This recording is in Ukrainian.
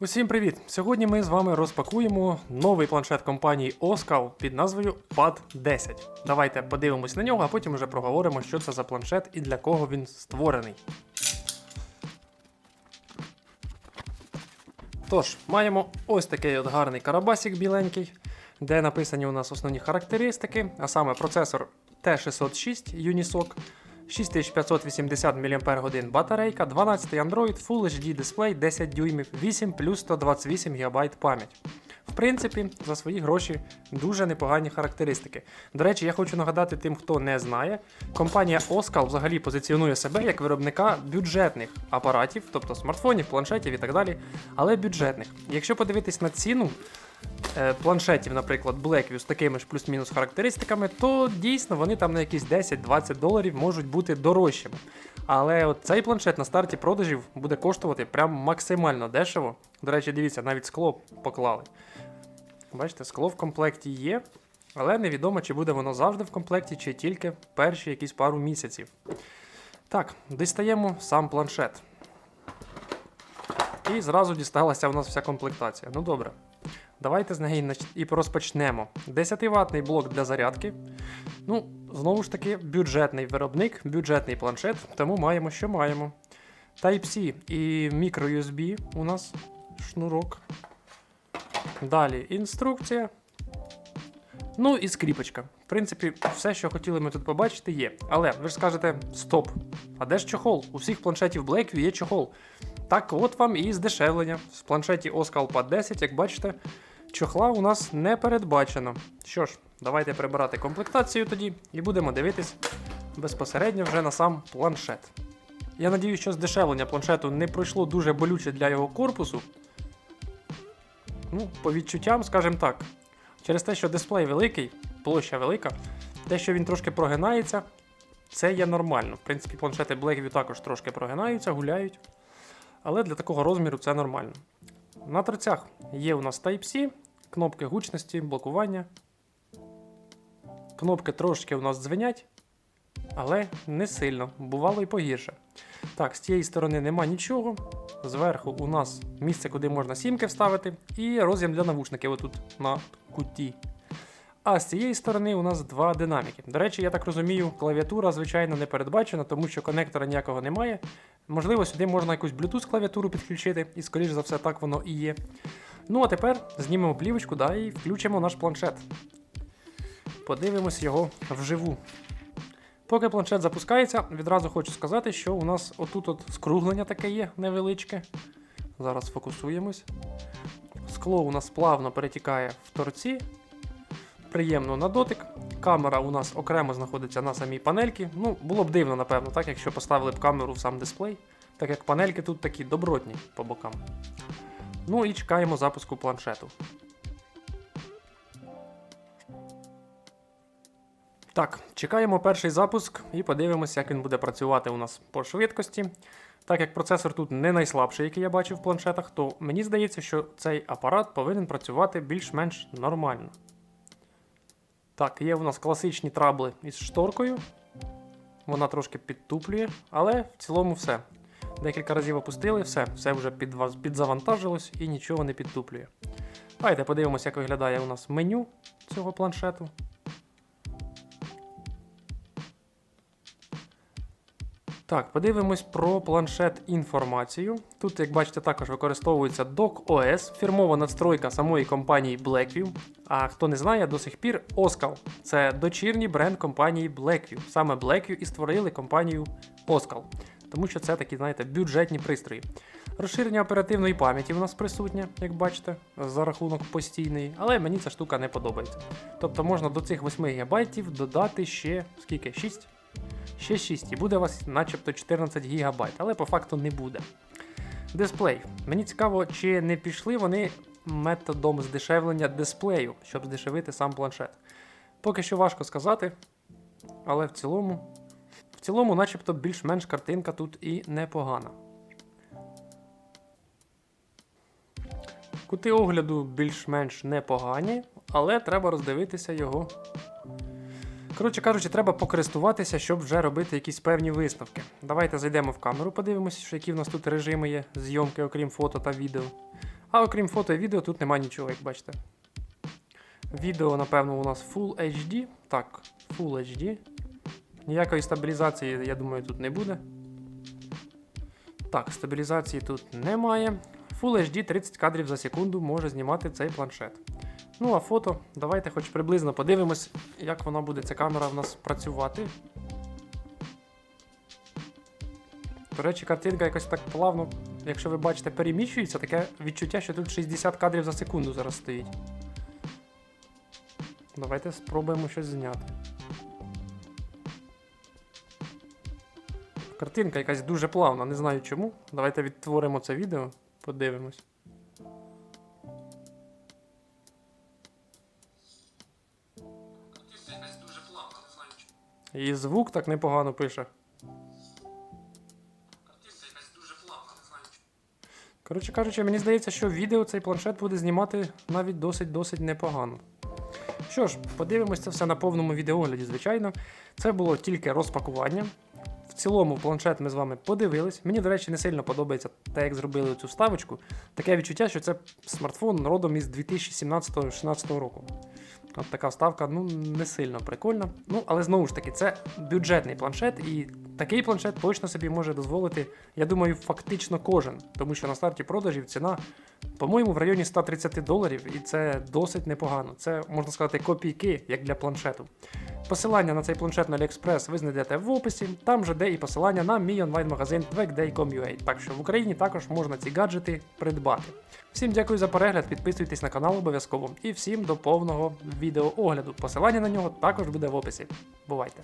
Усім привіт! Сьогодні ми з вами розпакуємо новий планшет компанії Oskal під назвою Pad 10. Давайте подивимось на нього, а потім вже проговоримо, що це за планшет і для кого він створений. Тож, маємо ось такий от гарний карабасик біленький, де написані у нас основні характеристики, а саме процесор T606 Unisoc, 6580 мАч батарейка, 12 Android, Full HD дисплей 10 дюймів, 8 плюс 128 ГБ пам'ять. В принципі, за свої гроші дуже непогані характеристики. До речі, я хочу нагадати тим, хто не знає, компанія Oskal взагалі позиціонує себе як виробника бюджетних апаратів, тобто смартфонів, планшетів і так далі, але бюджетних. Якщо подивитись на ціну планшетів, наприклад, Blackview з такими ж плюс-мінус характеристиками, то дійсно вони там на якісь 10-20 доларів можуть бути дорожчими. Але от цей планшет на старті продажів буде коштувати прям максимально дешево. До речі, дивіться, навіть скло поклали. Бачите, скло в комплекті є, але невідомо, чи буде воно завжди в комплекті, чи тільки перші якісь пару місяців. Так, дістаємо сам планшет. І зразу дісталася у нас вся комплектація. Ну добре. Давайте з неї і розпочнемо. 10-ваттний блок для зарядки. Ну, знову ж таки, бюджетний виробник, бюджетний планшет, тому маємо, що маємо. Type-C і microUSB у нас шнурок. Далі інструкція. Ну і скріпочка. В принципі, все, що хотіли ми тут побачити, є. Але ви ж скажете: стоп! А де ж чохол? У всіх планшетів Blackview є чохол. Так, от вам і здешевлення. В планшеті Oskal Pad 10, як бачите, чохла у нас не передбачено. Що ж, давайте прибирати комплектацію тоді і будемо дивитись безпосередньо вже на сам планшет. Я надію, що здешевлення планшету не пройшло дуже болюче для його корпусу. Ну, по відчуттям, скажімо так, через те, що дисплей великий, площа велика, те, що він трошки прогинається, це є нормально. В принципі, планшети Blackview також трошки прогинаються, гуляють. Але для такого розміру це нормально. На торцях є у нас Type-C, кнопки гучності, блокування. Кнопки трошки у нас дзвенять, але не сильно, бувало і погірше. Так, з цієї сторони нема нічого. Зверху у нас місце, куди можна сімки вставити, і роз'єм для навушників отут на куті. А з цієї сторони у нас два динаміки. До речі, я так розумію, клавіатура, звичайно, не передбачена, тому що конектора ніякого немає. Можливо, сюди можна якусь Bluetooth клавіатуру підключити, і, скоріш за все, так воно і є. Ну а тепер знімемо плівочку да, і включимо наш планшет. Подивимось його вживу. Поки планшет запускається, відразу хочу сказати, що у нас отут от скруглення таке є невеличке. Зараз фокусуємось. Скло у нас плавно перетікає в торці. Приємно на дотик. Камера у нас окремо знаходиться на самій панельці. Ну, було б дивно, напевно, так, якщо поставили б камеру в сам дисплей, так як панельки тут такі добротні по бокам. Ну і чекаємо запуску планшету. Так, чекаємо перший запуск і подивимося, як він буде працювати у нас по швидкості. Так як процесор тут не найслабший, який я бачив в планшетах, то мені здається, що цей апарат повинен працювати більш-менш нормально. Так, є у нас класичні трабли із шторкою. Вона трошки підтуплює, але в цілому все. Декілька разів опустили, все, все вже під, підзавантажилось і нічого не підтуплює. Давайте подивимося, як виглядає у нас меню цього планшету. Так, подивимось про планшет інформацію. Тут, як бачите, також використовується DocOS, фірмова надстройка самої компанії Blackview. А хто не знає, до сих пір Oskal це дочірній бренд компанії Blackview. Саме Blackview і створили компанію Oskal. Тому що це такі, знаєте, бюджетні пристрої. Розширення оперативної пам'яті у нас присутнє, як бачите, за рахунок постійної, але мені ця штука не подобається. Тобто можна до цих 8 ГБ додати ще скільки? 6? Ще 6 і буде у вас начебто 14 ГБ, але по факту не буде. Дисплей. Мені цікаво, чи не пішли вони методом здешевлення дисплею, щоб здешевити сам планшет. Поки що важко сказати, але в цілому, в цілому, начебто, більш-менш картинка тут і непогана. Кути огляду більш-менш непогані, але треба роздивитися його Коротше кажучи, треба покористуватися, щоб вже робити якісь певні висновки. Давайте зайдемо в камеру, подивимося, що які в нас тут режими є зйомки, окрім фото та відео. А окрім фото і відео, тут немає нічого, як бачите. Відео, напевно, у нас Full HD. Так, Full HD. Ніякої стабілізації, я думаю, тут не буде. Так, стабілізації тут немає. Full HD 30 кадрів за секунду може знімати цей планшет. Ну а фото, давайте хоч приблизно подивимось, як вона буде ця камера в нас працювати. До речі, картинка якось так плавно, якщо ви бачите, переміщується, таке відчуття, що тут 60 кадрів за секунду зараз стоїть. Давайте спробуємо щось зняти. Картинка якась дуже плавна, не знаю чому. Давайте відтворимо це відео, подивимось. Картинка дуже плавна, не знаю чому. І звук так непогано пише. Картинка якась дуже плавна, не. Коротше кажучи, мені здається, що відео цей планшет буде знімати навіть досить-досить непогано. Що ж, подивимось це все на повному відеогляді, звичайно. Це було тільки розпакування. В цілому планшет ми з вами подивились. Мені, до речі, не сильно подобається те, як зробили цю вставочку. Таке відчуття, що це смартфон родом із 2017-16 року. От така вставка, ну, не сильно прикольна. Ну, але знову ж таки, це бюджетний планшет, і такий планшет точно собі може дозволити, я думаю, фактично кожен. Тому що на старті продажів ціна, по-моєму, в районі 130 доларів, і це досить непогано. Це, можна сказати, копійки, як для планшету. Посилання на цей планшет на AliExpress ви знайдете в описі, там же де і посилання на мій онлайн-магазин Twegday.com.ua. Так що в Україні також можна ці гаджети придбати. Всім дякую за перегляд, підписуйтесь на канал обов'язково і всім до повного відеоогляду. Посилання на нього також буде в описі. Бувайте!